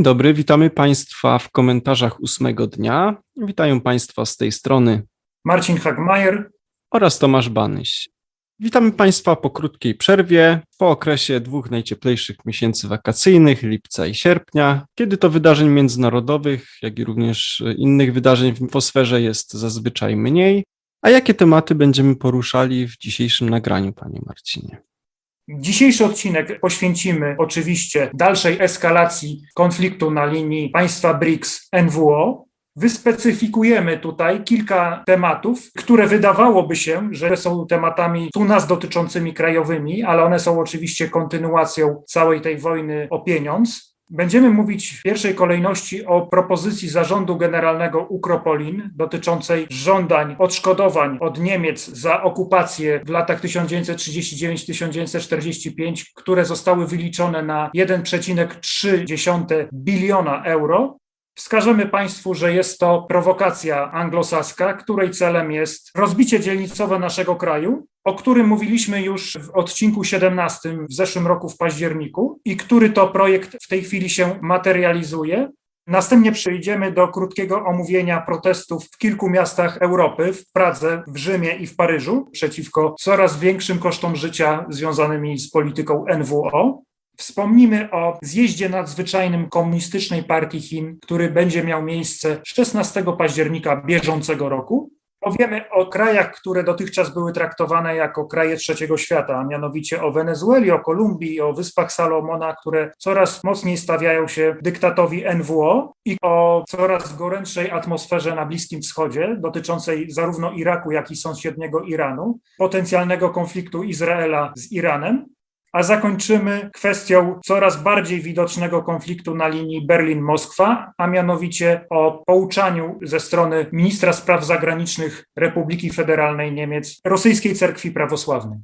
Dzień dobry, witamy Państwa w komentarzach ósmego dnia. Witają Państwa z tej strony Marcin Hagmajer oraz Tomasz Banyś. Witamy Państwa po krótkiej przerwie, po okresie dwóch najcieplejszych miesięcy wakacyjnych, lipca i sierpnia, kiedy to wydarzeń międzynarodowych, jak i również innych wydarzeń w infosferze jest zazwyczaj mniej. A jakie tematy będziemy poruszali w dzisiejszym nagraniu, Panie Marcinie? Dzisiejszy odcinek poświęcimy oczywiście dalszej eskalacji konfliktu na linii państwa BRICS-NWO. Wyspecyfikujemy tutaj kilka tematów, które wydawałoby się, że są tematami tu nas dotyczącymi krajowymi, ale one są oczywiście kontynuacją całej tej wojny o pieniądz. Będziemy mówić w pierwszej kolejności o propozycji Zarządu Generalnego Ukropolin dotyczącej żądań odszkodowań od Niemiec za okupację w latach 1939-1945, które zostały wyliczone na 1,3 biliona euro. Wskażemy Państwu, że jest to prowokacja anglosaska, której celem jest rozbicie dzielnicowe naszego kraju, o którym mówiliśmy już w odcinku 17 w zeszłym roku w październiku i który to projekt w tej chwili się materializuje. Następnie przejdziemy do krótkiego omówienia protestów w kilku miastach Europy, w Pradze, w Rzymie i w Paryżu, przeciwko coraz większym kosztom życia związanymi z polityką NWO. Wspomnimy o zjeździe nadzwyczajnym Komunistycznej Partii Chin, który będzie miał miejsce 16 października bieżącego roku. Powiemy o krajach, które dotychczas były traktowane jako kraje trzeciego świata, a mianowicie o Wenezueli, o Kolumbii, o Wyspach Salomona, które coraz mocniej stawiają się dyktatowi NWO i o coraz gorętszej atmosferze na Bliskim Wschodzie, dotyczącej zarówno Iraku, jak i sąsiedniego Iranu, potencjalnego konfliktu Izraela z Iranem a zakończymy kwestią coraz bardziej widocznego konfliktu na linii Berlin-Moskwa, a mianowicie o pouczaniu ze strony ministra spraw zagranicznych Republiki Federalnej Niemiec rosyjskiej cerkwi prawosławnej.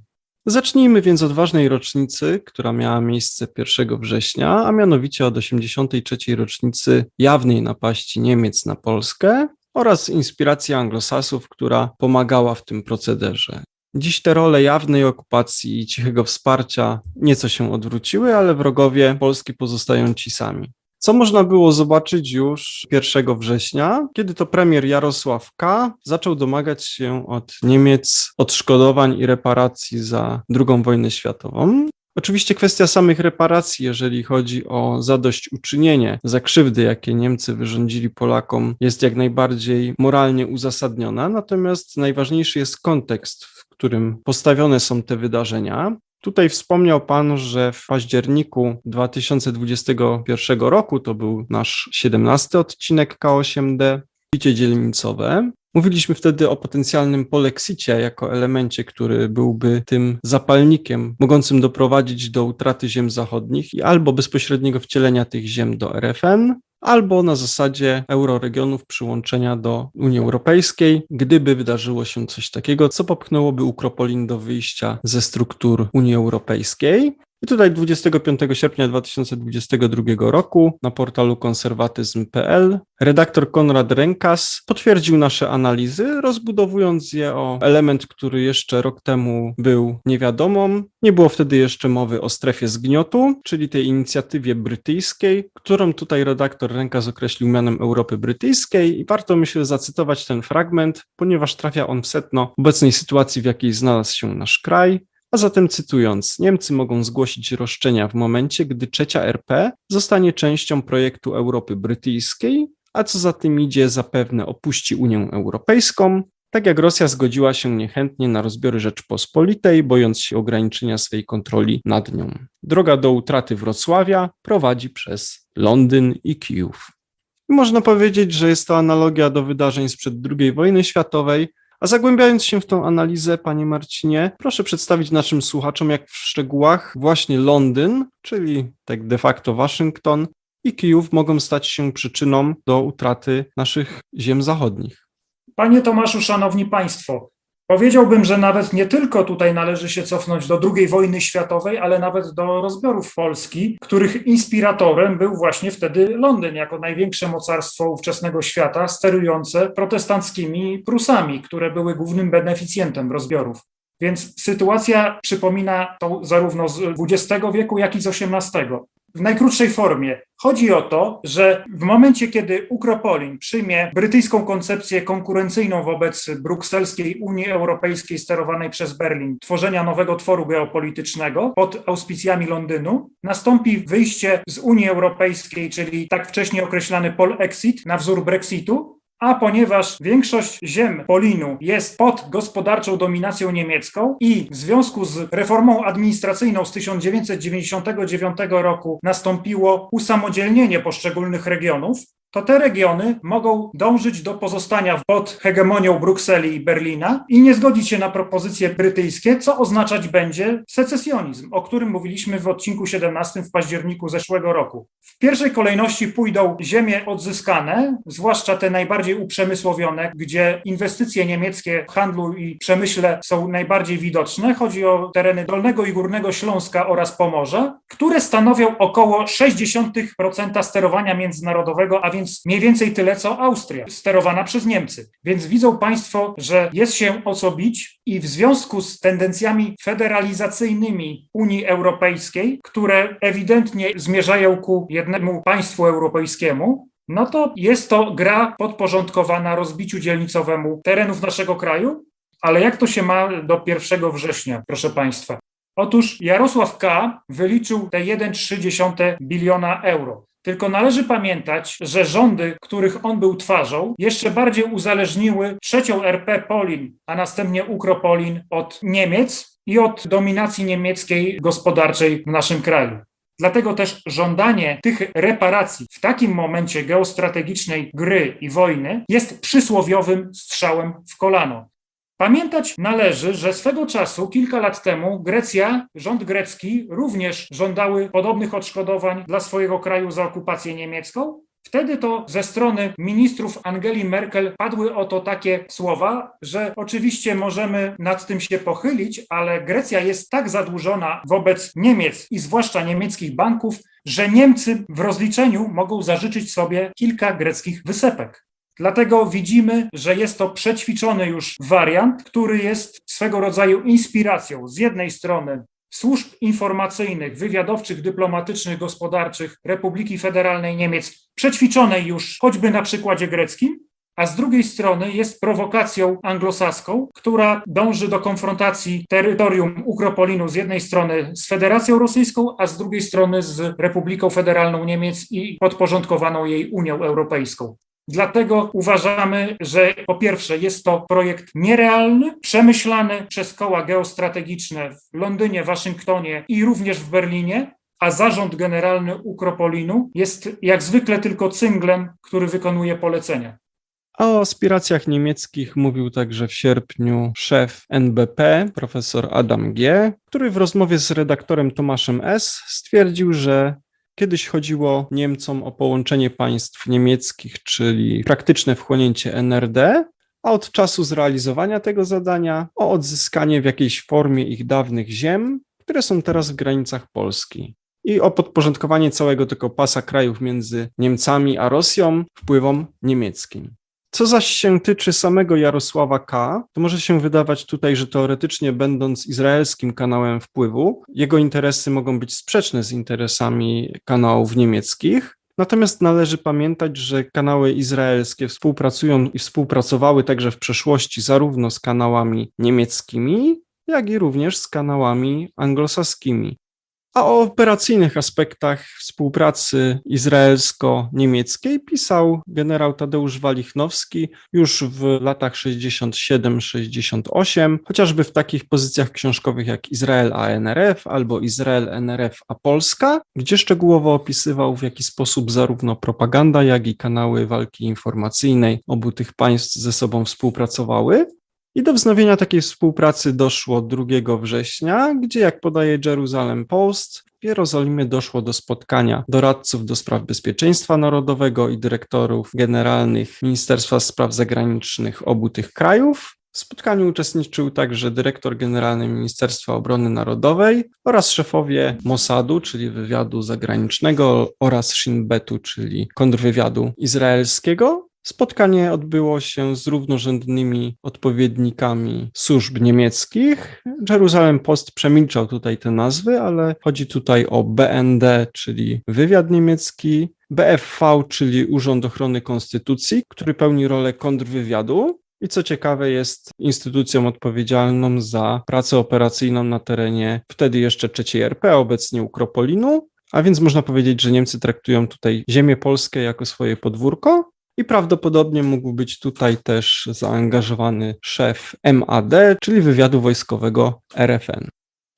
Zacznijmy więc od ważnej rocznicy, która miała miejsce 1 września, a mianowicie od 83. rocznicy jawnej napaści Niemiec na Polskę oraz inspiracji anglosasów, która pomagała w tym procederze. Dziś te role jawnej okupacji i cichego wsparcia nieco się odwróciły, ale wrogowie Polski pozostają ci sami. Co można było zobaczyć już 1 września, kiedy to premier Jarosław K. zaczął domagać się od Niemiec odszkodowań i reparacji za II wojnę światową. Oczywiście kwestia samych reparacji, jeżeli chodzi o zadośćuczynienie za krzywdy, jakie Niemcy wyrządzili Polakom, jest jak najbardziej moralnie uzasadniona, natomiast najważniejszy jest kontekst, w którym postawione są te wydarzenia. Tutaj wspomniał Pan, że w październiku 2021 roku, to był nasz 17 odcinek K8D, picie dzielnicowe. Mówiliśmy wtedy o potencjalnym polexicie jako elemencie, który byłby tym zapalnikiem mogącym doprowadzić do utraty ziem zachodnich i albo bezpośredniego wcielenia tych ziem do RFN, albo na zasadzie euroregionów przyłączenia do Unii Europejskiej, gdyby wydarzyło się coś takiego, co popchnęłoby Ukropolin do wyjścia ze struktur Unii Europejskiej. I tutaj 25 sierpnia 2022 roku na portalu konserwatyzm.pl redaktor Konrad Rękas potwierdził nasze analizy, rozbudowując je o element, który jeszcze rok temu był niewiadomą. Nie było wtedy jeszcze mowy o strefie zgniotu, czyli tej inicjatywie brytyjskiej, którą tutaj redaktor Rękas określił mianem Europy Brytyjskiej i warto myślę zacytować ten fragment, ponieważ trafia on w setno obecnej sytuacji, w jakiej znalazł się nasz kraj. A zatem cytując, Niemcy mogą zgłosić roszczenia w momencie, gdy trzecia RP zostanie częścią projektu Europy Brytyjskiej, a co za tym idzie, zapewne opuści Unię Europejską, tak jak Rosja zgodziła się niechętnie na rozbiory Rzeczpospolitej, bojąc się ograniczenia swej kontroli nad nią. Droga do utraty Wrocławia prowadzi przez Londyn i Kijów. Można powiedzieć, że jest to analogia do wydarzeń sprzed II wojny światowej, a zagłębiając się w tą analizę, panie Marcinie, proszę przedstawić naszym słuchaczom, jak w szczegółach właśnie Londyn, czyli tak de facto Waszyngton i Kijów mogą stać się przyczyną do utraty naszych ziem zachodnich. Panie Tomaszu, szanowni państwo, Powiedziałbym, że nawet nie tylko tutaj należy się cofnąć do II wojny światowej, ale nawet do rozbiorów Polski, których inspiratorem był właśnie wtedy Londyn, jako największe mocarstwo ówczesnego świata, sterujące protestanckimi Prusami, które były głównym beneficjentem rozbiorów. Więc sytuacja przypomina to zarówno z XX wieku, jak i z XVIII. W najkrótszej formie. Chodzi o to, że w momencie, kiedy Ukropolin przyjmie brytyjską koncepcję konkurencyjną wobec brukselskiej Unii Europejskiej sterowanej przez Berlin, tworzenia nowego tworu geopolitycznego pod auspicjami Londynu, nastąpi wyjście z Unii Europejskiej, czyli tak wcześniej określany Polexit na wzór Brexitu, a ponieważ większość ziem Polinu jest pod gospodarczą dominacją niemiecką i w związku z reformą administracyjną z 1999 roku nastąpiło usamodzielnienie poszczególnych regionów, to te regiony mogą dążyć do pozostania pod hegemonią Brukseli i Berlina i nie zgodzić się na propozycje brytyjskie, co oznaczać będzie secesjonizm, o którym mówiliśmy w odcinku 17 w październiku zeszłego roku. W pierwszej kolejności pójdą ziemie odzyskane, zwłaszcza te najbardziej uprzemysłowione, gdzie inwestycje niemieckie w handlu i przemyśle są najbardziej widoczne. Chodzi o tereny Dolnego i Górnego Śląska oraz Pomorza, które stanowią około 0,6% sterowania międzynarodowego, a więc mniej więcej tyle co Austria, sterowana przez Niemcy. Więc widzą Państwo, że jest się o co bić i w związku z tendencjami federalizacyjnymi Unii Europejskiej, które ewidentnie zmierzają ku jednemu państwu europejskiemu, no to jest to gra podporządkowana rozbiciu dzielnicowemu terenów naszego kraju. Ale jak to się ma do 1 września, proszę Państwa? Otóż Jarosław K. wyliczył te 1,3 biliona euro. Tylko należy pamiętać, że rządy, których on był twarzą, jeszcze bardziej uzależniły trzecią RP Polin, a następnie Ukropolin od Niemiec i od dominacji niemieckiej gospodarczej w naszym kraju. Dlatego też żądanie tych reparacji w takim momencie geostrategicznej gry i wojny jest przysłowiowym strzałem w kolano. Pamiętać należy, że swego czasu, kilka lat temu, Grecja, rząd grecki również żądały podobnych odszkodowań dla swojego kraju za okupację niemiecką. Wtedy to ze strony ministrów Angeli Merkel padły oto takie słowa, że oczywiście możemy nad tym się pochylić, ale Grecja jest tak zadłużona wobec Niemiec i zwłaszcza niemieckich banków, że Niemcy w rozliczeniu mogą zażyczyć sobie kilka greckich wysepek. Dlatego widzimy, że jest to przećwiczony już wariant, który jest swego rodzaju inspiracją z jednej strony służb informacyjnych, wywiadowczych, dyplomatycznych, gospodarczych Republiki Federalnej Niemiec, przećwiczonej już choćby na przykładzie greckim, a z drugiej strony jest prowokacją anglosaską, która dąży do konfrontacji terytorium Ukropolinu z jednej strony z Federacją Rosyjską, a z drugiej strony z Republiką Federalną Niemiec i podporządkowaną jej Unią Europejską. Dlatego uważamy, że po pierwsze jest to projekt nierealny, przemyślany przez koła geostrategiczne w Londynie, Waszyngtonie i również w Berlinie, a zarząd generalny Ukropolinu jest jak zwykle tylko cynglem, który wykonuje polecenia. A o aspiracjach niemieckich mówił także w sierpniu szef NBP, profesor Adam G., który w rozmowie z redaktorem Tomaszem S. stwierdził, że Kiedyś chodziło Niemcom o połączenie państw niemieckich, czyli praktyczne wchłonięcie NRD, a od czasu zrealizowania tego zadania o odzyskanie w jakiejś formie ich dawnych ziem, które są teraz w granicach Polski. I o podporządkowanie całego tego pasa krajów między Niemcami a Rosją wpływom niemieckim. Co zaś się tyczy samego Jarosława K., to może się wydawać tutaj, że teoretycznie będąc izraelskim kanałem wpływu, jego interesy mogą być sprzeczne z interesami kanałów niemieckich. Natomiast należy pamiętać, że kanały izraelskie współpracują i współpracowały także w przeszłości zarówno z kanałami niemieckimi, jak i również z kanałami anglosaskimi. A o operacyjnych aspektach współpracy izraelsko-niemieckiej pisał generał Tadeusz Walichnowski już w latach 67-68, chociażby w takich pozycjach książkowych jak Izrael a NRF albo Izrael NRF a Polska, gdzie szczegółowo opisywał w jaki sposób zarówno propaganda, jak i kanały walki informacyjnej obu tych państw ze sobą współpracowały. I do wznowienia takiej współpracy doszło 2 września, gdzie, jak podaje Jerusalem Post, w Jerozolimie doszło do spotkania doradców do spraw bezpieczeństwa narodowego i dyrektorów generalnych Ministerstwa Spraw Zagranicznych obu tych krajów. W spotkaniu uczestniczył także dyrektor generalny Ministerstwa Obrony Narodowej oraz szefowie Mossadu, czyli wywiadu zagranicznego, oraz Shin Betu, czyli kontrwywiadu izraelskiego. Spotkanie odbyło się z równorzędnymi odpowiednikami służb niemieckich. Jerusalem Post przemilczał tutaj te nazwy, ale chodzi tutaj o BND, czyli wywiad niemiecki, BFV, czyli Urząd Ochrony Konstytucji, który pełni rolę kontrwywiadu. I co ciekawe, jest instytucją odpowiedzialną za pracę operacyjną na terenie wtedy jeszcze III RP, obecnie Ukropolinu. A więc można powiedzieć, że Niemcy traktują tutaj ziemię polskie jako swoje podwórko. I prawdopodobnie mógł być tutaj też zaangażowany szef MAD, czyli wywiadu wojskowego RFN.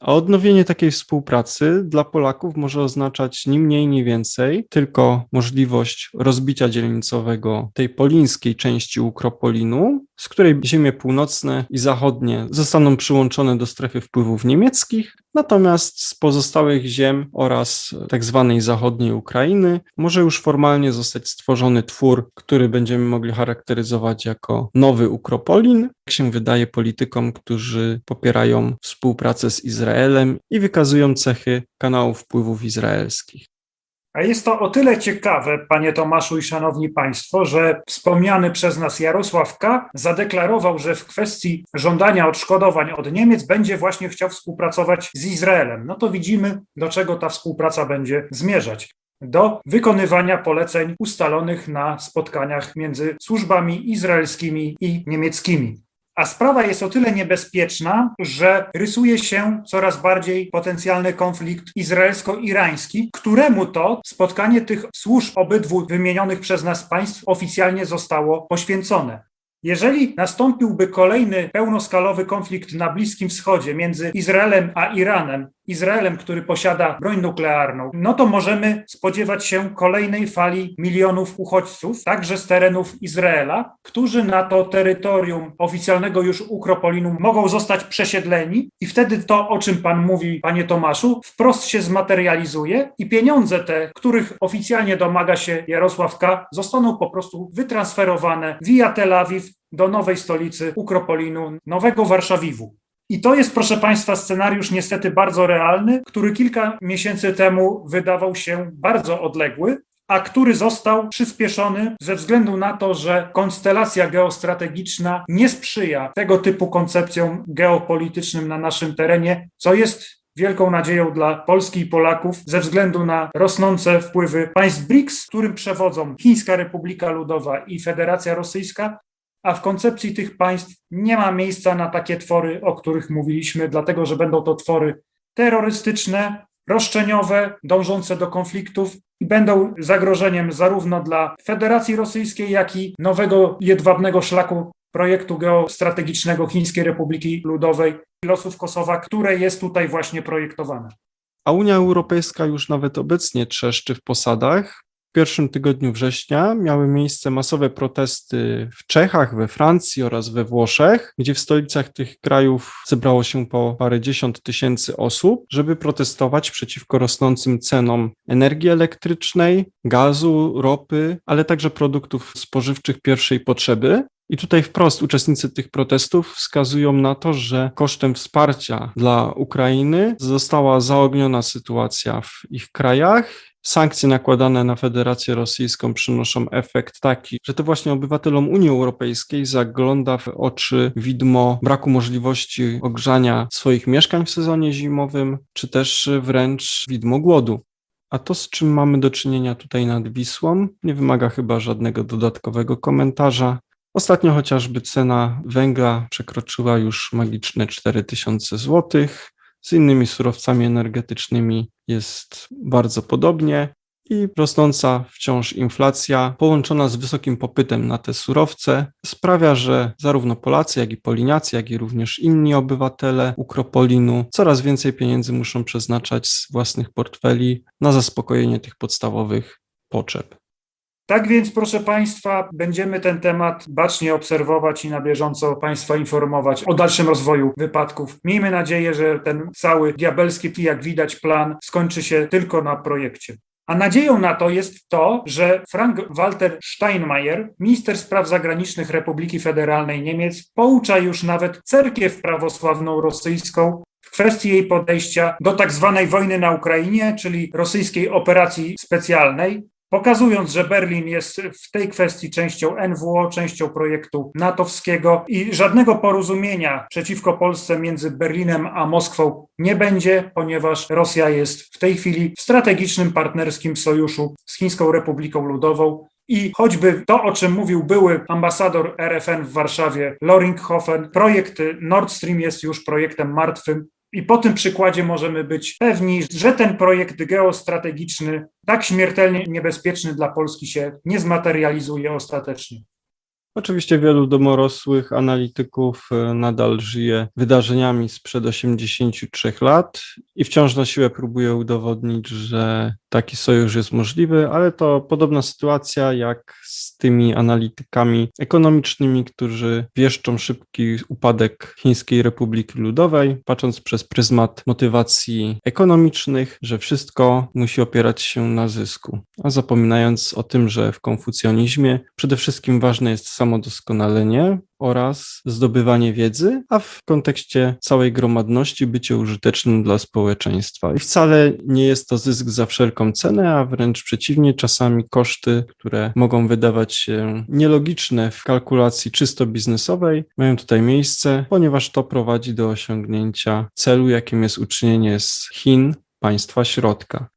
A odnowienie takiej współpracy dla Polaków może oznaczać ni mniej, ni więcej, tylko możliwość rozbicia dzielnicowego tej polińskiej części Ukropolinu, z której ziemie północne i zachodnie zostaną przyłączone do strefy wpływów niemieckich, natomiast z pozostałych ziem oraz tak zwanej zachodniej Ukrainy może już formalnie zostać stworzony twór, który będziemy mogli charakteryzować jako nowy Ukropolin, jak się wydaje politykom, którzy popierają współpracę z Izraelem i wykazują cechy kanałów wpływów izraelskich. A jest to o tyle ciekawe, panie Tomaszu i szanowni państwo, że wspomniany przez nas Jarosław K. zadeklarował, że w kwestii żądania odszkodowań od Niemiec będzie właśnie chciał współpracować z Izraelem. No to widzimy, do czego ta współpraca będzie zmierzać. Do wykonywania poleceń ustalonych na spotkaniach między służbami izraelskimi i niemieckimi. A sprawa jest o tyle niebezpieczna, że rysuje się coraz bardziej potencjalny konflikt izraelsko-irański, któremu to spotkanie tych służb obydwu wymienionych przez nas państw oficjalnie zostało poświęcone. Jeżeli nastąpiłby kolejny pełnoskalowy konflikt na Bliskim Wschodzie między Izraelem a Iranem, Izraelem, który posiada broń nuklearną, no to możemy spodziewać się kolejnej fali milionów uchodźców, także z terenów Izraela, którzy na to terytorium oficjalnego już Ukropolinu mogą zostać przesiedleni i wtedy to, o czym pan mówi, panie Tomaszu, wprost się zmaterializuje i pieniądze te, których oficjalnie domaga się Jarosław K., zostaną po prostu wytransferowane via Tel Awiw do nowej stolicy Ukropolinu, nowego Warszawiwu. I to jest, proszę Państwa, scenariusz niestety bardzo realny, który kilka miesięcy temu wydawał się bardzo odległy, a który został przyspieszony ze względu na to, że konstelacja geostrategiczna nie sprzyja tego typu koncepcjom geopolitycznym na naszym terenie, co jest wielką nadzieją dla Polski i Polaków ze względu na rosnące wpływy państw BRICS, którym przewodzą Chińska Republika Ludowa i Federacja Rosyjska, a w koncepcji tych państw nie ma miejsca na takie twory, o których mówiliśmy, dlatego że będą to twory terrorystyczne, roszczeniowe, dążące do konfliktów i będą zagrożeniem zarówno dla Federacji Rosyjskiej, jak i nowego jedwabnego szlaku projektu geostrategicznego Chińskiej Republiki Ludowej i losów Kosowa, które jest tutaj właśnie projektowane. A Unia Europejska już nawet obecnie trzeszczy w posadach, w pierwszym tygodniu września miały miejsce masowe protesty w Czechach, we Francji oraz we Włoszech, gdzie w stolicach tych krajów zebrało się po parędziesiąt tysięcy osób, żeby protestować przeciwko rosnącym cenom energii elektrycznej, gazu, ropy, ale także produktów spożywczych pierwszej potrzeby. I tutaj wprost uczestnicy tych protestów wskazują na to, że kosztem wsparcia dla Ukrainy została zaogniona sytuacja w ich krajach sankcje nakładane na Federację Rosyjską przynoszą efekt taki, że to właśnie obywatelom Unii Europejskiej zagląda w oczy widmo braku możliwości ogrzania swoich mieszkań w sezonie zimowym, czy też wręcz widmo głodu. A to, z czym mamy do czynienia tutaj nad Wisłą, nie wymaga chyba żadnego dodatkowego komentarza. Ostatnio chociażby cena węgla przekroczyła już magiczne 4000 złotych. Z innymi surowcami energetycznymi jest bardzo podobnie i rosnąca wciąż inflacja, połączona z wysokim popytem na te surowce, sprawia, że zarówno Polacy, jak i Poliniacy, jak i również inni obywatele Ukropolinu coraz więcej pieniędzy muszą przeznaczać z własnych portfeli na zaspokojenie tych podstawowych potrzeb. Tak więc, proszę Państwa, będziemy ten temat bacznie obserwować i na bieżąco Państwa informować o dalszym rozwoju wypadków. Miejmy nadzieję, że ten cały diabelski, jak widać, plan skończy się tylko na projekcie. A nadzieją na to jest to, że Frank-Walter Steinmeier, minister spraw zagranicznych Republiki Federalnej Niemiec, poucza już nawet cerkiew prawosławną rosyjską w kwestii jej podejścia do tak zwanej wojny na Ukrainie, czyli rosyjskiej operacji specjalnej, pokazując, że Berlin jest w tej kwestii częścią NWO, częścią projektu natowskiego i żadnego porozumienia przeciwko Polsce między Berlinem a Moskwą nie będzie, ponieważ Rosja jest w tej chwili w strategicznym partnerskim sojuszu z Chińską Republiką Ludową. I choćby to, o czym mówił były ambasador RFN w Warszawie, Loringhofen, projekt Nord Stream jest już projektem martwym. I po tym przykładzie możemy być pewni, że ten projekt geostrategiczny, tak śmiertelnie niebezpieczny dla Polski, się nie zmaterializuje ostatecznie. Oczywiście wielu domorosłych analityków e, nadal żyje wydarzeniami sprzed 83 lat i wciąż na siłę próbuje udowodnić, że taki sojusz jest możliwy, ale to podobna sytuacja jak z tymi analitykami ekonomicznymi, którzy wieszczą szybki upadek Chińskiej Republiki Ludowej, patrząc przez pryzmat motywacji ekonomicznych, że wszystko musi opierać się na zysku, a zapominając o tym, że w konfucjonizmie przede wszystkim ważne jest samodoskonalenie, oraz zdobywanie wiedzy, a w kontekście całej gromadności bycie użytecznym dla społeczeństwa. I wcale nie jest to zysk za wszelką cenę, a wręcz przeciwnie, czasami koszty, które mogą wydawać się nielogiczne w kalkulacji czysto biznesowej, mają tutaj miejsce, ponieważ to prowadzi do osiągnięcia celu, jakim jest uczynienie z Chin państwa środka.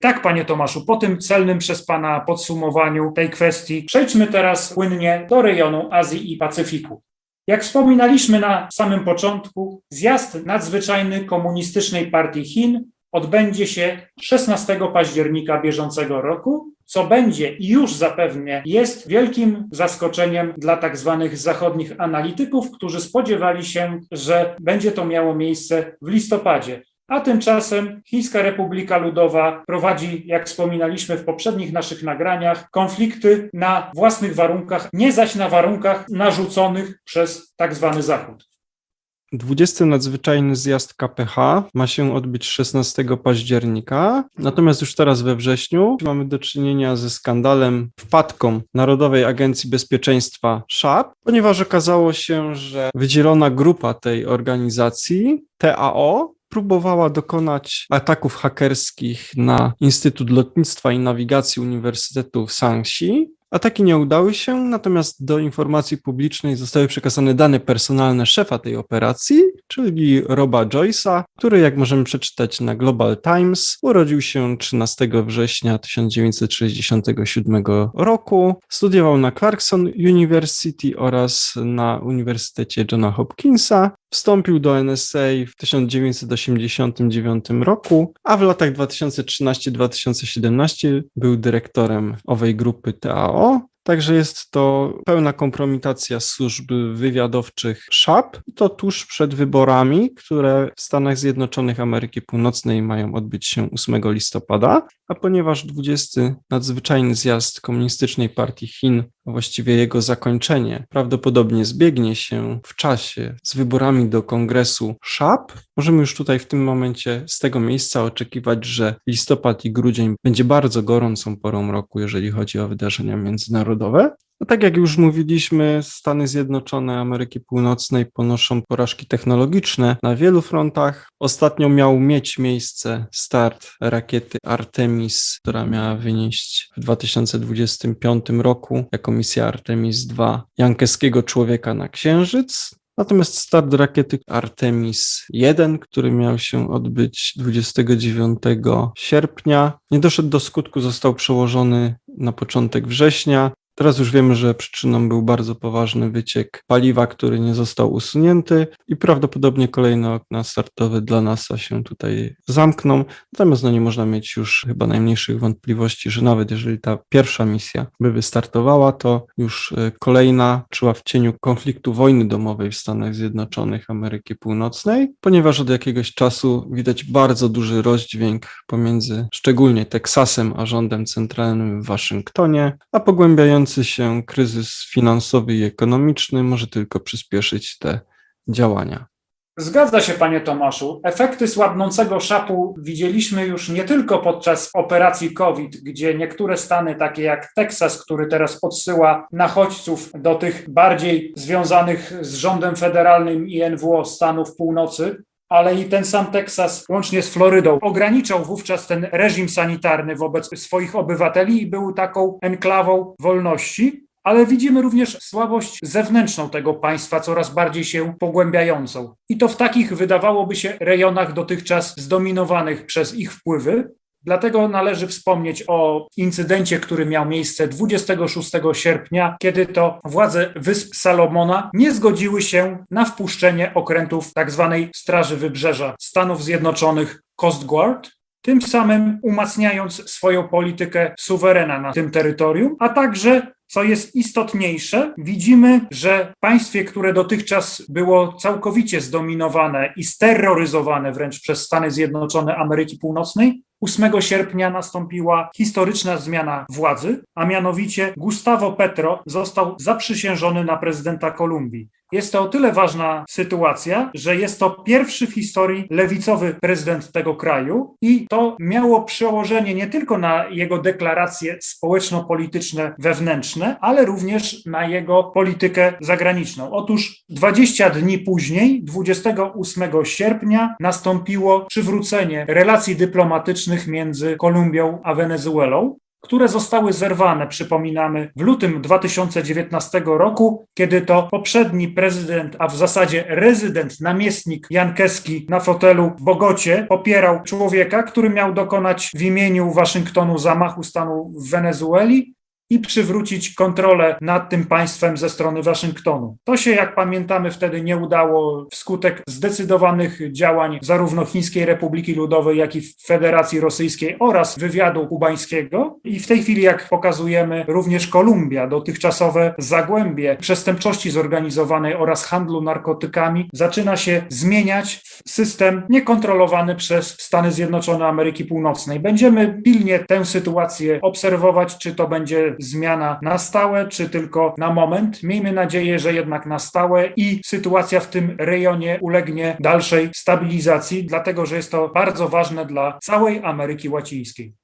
Tak, panie Tomaszu, po tym celnym przez pana podsumowaniu tej kwestii, przejdźmy teraz płynnie do rejonu Azji i Pacyfiku. Jak wspominaliśmy na samym początku, zjazd nadzwyczajny Komunistycznej Partii Chin odbędzie się 16 października bieżącego roku, co będzie i już zapewne jest wielkim zaskoczeniem dla tak zwanych zachodnich analityków, którzy spodziewali się, że będzie to miało miejsce w listopadzie. A tymczasem Chińska Republika Ludowa prowadzi, jak wspominaliśmy w poprzednich naszych nagraniach, konflikty na własnych warunkach, nie zaś na warunkach narzuconych przez tak zwany Zachód. 20 nadzwyczajny zjazd KPH ma się odbyć 16 października, natomiast już teraz we wrześniu mamy do czynienia ze skandalem, wpadką Narodowej Agencji Bezpieczeństwa SHAP, ponieważ okazało się, że wydzielona grupa tej organizacji, TAO, próbowała dokonać ataków hakerskich na Instytut Lotnictwa i Nawigacji Uniwersytetu w Shanxi. Ataki nie udały się, natomiast do informacji publicznej zostały przekazane dane personalne szefa tej operacji, czyli Roba Joyce'a, który, jak możemy przeczytać na Global Times, urodził się 13 września 1967 roku, studiował na Clarkson University oraz na Uniwersytecie Johna Hopkinsa, Wstąpił do NSA w 1989 roku, a w latach 2013-2017 był dyrektorem owej grupy TAO. Także jest to pełna kompromitacja służb wywiadowczych SHAP i to tuż przed wyborami, które w Stanach Zjednoczonych Ameryki Północnej mają odbyć się 8 listopada, a ponieważ 20 nadzwyczajny zjazd Komunistycznej Partii Chin, a właściwie jego zakończenie, prawdopodobnie zbiegnie się w czasie z wyborami do kongresu SHAP, możemy już tutaj w tym momencie z tego miejsca oczekiwać, że listopad i grudzień będzie bardzo gorącą porą roku, jeżeli chodzi o wydarzenia międzynarodowe narodowe. No tak jak już mówiliśmy, Stany Zjednoczone Ameryki Północnej ponoszą porażki technologiczne na wielu frontach. Ostatnio miał mieć miejsce start rakiety Artemis, która miała wynieść w 2025 roku jako misja Artemis II jankeskiego człowieka na Księżyc. Natomiast start rakiety Artemis 1, który miał się odbyć 29 sierpnia, nie doszedł do skutku, został przełożony na początek września. Teraz już wiemy, że przyczyną był bardzo poważny wyciek paliwa, który nie został usunięty i prawdopodobnie kolejne okna startowe dla NASA się tutaj zamkną. Natomiast no nie można mieć już chyba najmniejszych wątpliwości, że nawet jeżeli ta pierwsza misja by wystartowała, to już e, kolejna czuła w cieniu konfliktu wojny domowej w Stanach Zjednoczonych Ameryki Północnej, ponieważ od jakiegoś czasu widać bardzo duży rozdźwięk pomiędzy szczególnie Teksasem a rządem centralnym w Waszyngtonie, a pogłębiający się kryzys finansowy i ekonomiczny może tylko przyspieszyć te działania. Zgadza się, panie Tomaszu. Efekty słabnącego szapu widzieliśmy już nie tylko podczas operacji COVID, gdzie niektóre stany, takie jak Teksas, który teraz odsyła nachodźców do tych bardziej związanych z rządem federalnym i NWO Stanów Północy, ale i ten sam Teksas, łącznie z Florydą, ograniczał wówczas ten reżim sanitarny wobec swoich obywateli i był taką enklawą wolności. Ale widzimy również słabość zewnętrzną tego państwa, coraz bardziej się pogłębiającą. I to w takich, wydawałoby się, rejonach dotychczas zdominowanych przez ich wpływy. Dlatego należy wspomnieć o incydencie, który miał miejsce 26 sierpnia, kiedy to władze Wysp Salomona nie zgodziły się na wpuszczenie okrętów tzw. Straży Wybrzeża Stanów Zjednoczonych Coast Guard, tym samym umacniając swoją politykę suwerena na tym terytorium, a także co jest istotniejsze, widzimy, że państwie, które dotychczas było całkowicie zdominowane i steroryzowane wręcz przez Stany Zjednoczone Ameryki Północnej, 8 sierpnia nastąpiła historyczna zmiana władzy, a mianowicie Gustavo Petro został zaprzysiężony na prezydenta Kolumbii. Jest to o tyle ważna sytuacja, że jest to pierwszy w historii lewicowy prezydent tego kraju i to miało przełożenie nie tylko na jego deklaracje społeczno-polityczne wewnętrzne, ale również na jego politykę zagraniczną. Otóż 20 dni później, 28 sierpnia, nastąpiło przywrócenie relacji dyplomatycznych między Kolumbią a Wenezuelą które zostały zerwane, przypominamy, w lutym 2019 roku, kiedy to poprzedni prezydent, a w zasadzie rezydent, namiestnik Jan Keski na fotelu w Bogocie popierał człowieka, który miał dokonać w imieniu Waszyngtonu zamachu stanu w Wenezueli i przywrócić kontrolę nad tym państwem ze strony Waszyngtonu. To się, jak pamiętamy, wtedy nie udało wskutek zdecydowanych działań zarówno Chińskiej Republiki Ludowej, jak i Federacji Rosyjskiej oraz wywiadu kubańskiego. I w tej chwili, jak pokazujemy, również Kolumbia, dotychczasowe zagłębie przestępczości zorganizowanej oraz handlu narkotykami, zaczyna się zmieniać w system niekontrolowany przez Stany Zjednoczone Ameryki Północnej. Będziemy pilnie tę sytuację obserwować, czy to będzie zmiana na stałe, czy tylko na moment. Miejmy nadzieję, że jednak na stałe i sytuacja w tym rejonie ulegnie dalszej stabilizacji, dlatego że jest to bardzo ważne dla całej Ameryki Łacińskiej.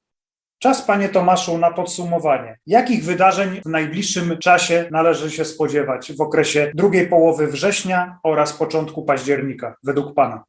Czas, panie Tomaszu, na podsumowanie. Jakich wydarzeń w najbliższym czasie należy się spodziewać w okresie drugiej połowy września oraz początku października, według pana?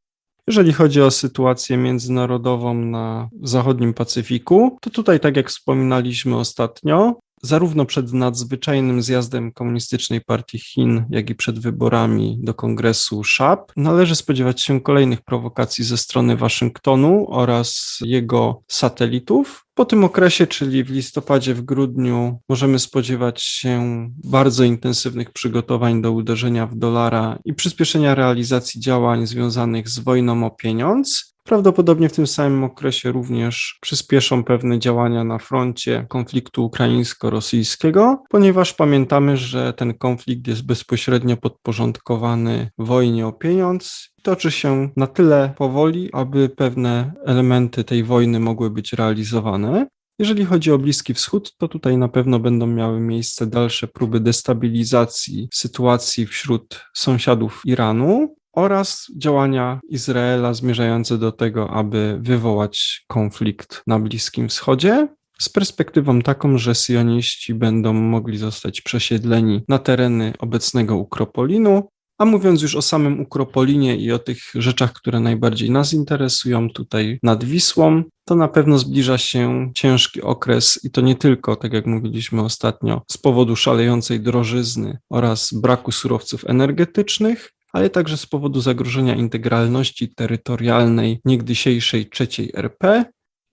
Jeżeli chodzi o sytuację międzynarodową na zachodnim Pacyfiku, to tutaj, tak jak wspominaliśmy ostatnio, zarówno przed nadzwyczajnym zjazdem Komunistycznej Partii Chin, jak i przed wyborami do Kongresu SHAP, należy spodziewać się kolejnych prowokacji ze strony Waszyngtonu oraz jego satelitów. Po tym okresie, czyli w listopadzie, w grudniu, możemy spodziewać się bardzo intensywnych przygotowań do uderzenia w dolara i przyspieszenia realizacji działań związanych z wojną o pieniądz. Prawdopodobnie w tym samym okresie również przyspieszą pewne działania na froncie konfliktu ukraińsko-rosyjskiego, ponieważ pamiętamy, że ten konflikt jest bezpośrednio podporządkowany wojnie o pieniądz toczy się na tyle powoli, aby pewne elementy tej wojny mogły być realizowane. Jeżeli chodzi o Bliski Wschód, to tutaj na pewno będą miały miejsce dalsze próby destabilizacji sytuacji wśród sąsiadów Iranu oraz działania Izraela zmierzające do tego, aby wywołać konflikt na Bliskim Wschodzie. Z perspektywą taką, że Syjoniści będą mogli zostać przesiedleni na tereny obecnego Ukropolinu, a mówiąc już o samym Ukropolinie i o tych rzeczach, które najbardziej nas interesują tutaj nad Wisłą, to na pewno zbliża się ciężki okres i to nie tylko, tak jak mówiliśmy ostatnio, z powodu szalejącej drożyzny oraz braku surowców energetycznych, ale także z powodu zagrożenia integralności terytorialnej niegdysiejszej trzeciej RP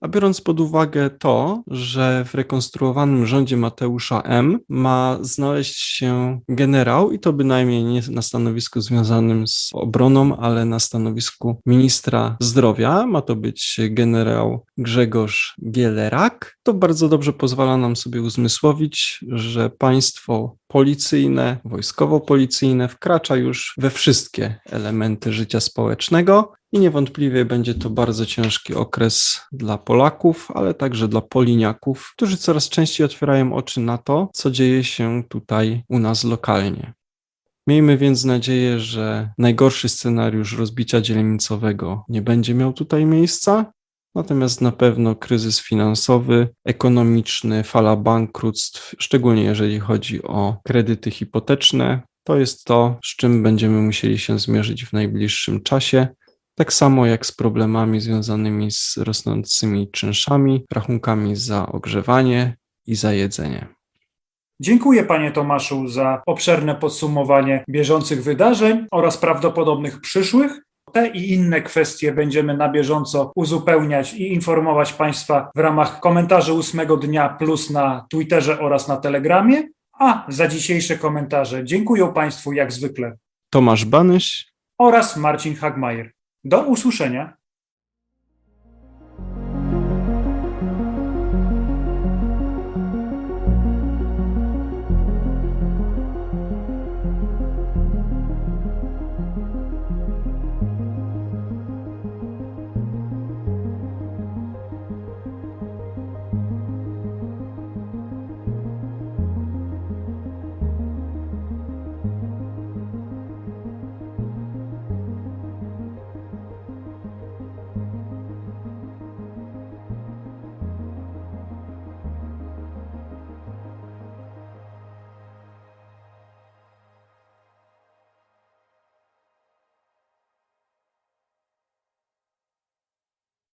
a biorąc pod uwagę to, że w rekonstruowanym rządzie Mateusza M. ma znaleźć się generał, i to bynajmniej nie na stanowisku związanym z obroną, ale na stanowisku ministra zdrowia, ma to być generał Grzegorz Gielerak, to bardzo dobrze pozwala nam sobie uzmysłowić, że państwo policyjne, wojskowo-policyjne wkracza już we wszystkie elementy życia społecznego i niewątpliwie będzie to bardzo ciężki okres dla Polaków, ale także dla Poliniaków, którzy coraz częściej otwierają oczy na to, co dzieje się tutaj u nas lokalnie. Miejmy więc nadzieję, że najgorszy scenariusz rozbicia dzielnicowego nie będzie miał tutaj miejsca, natomiast na pewno kryzys finansowy, ekonomiczny, fala bankructw, szczególnie jeżeli chodzi o kredyty hipoteczne, to jest to, z czym będziemy musieli się zmierzyć w najbliższym czasie Tak samo jak z problemami związanymi z rosnącymi czynszami, rachunkami za ogrzewanie i za jedzenie. Dziękuję panie Tomaszu za obszerne podsumowanie bieżących wydarzeń oraz prawdopodobnych przyszłych. Te i inne kwestie będziemy na bieżąco uzupełniać i informować Państwa w ramach komentarzy ósmego dnia plus na Twitterze oraz na Telegramie. A za dzisiejsze komentarze dziękuję Państwu jak zwykle Tomasz Banyś oraz Marcin Hagmajer. Do usłyszenia.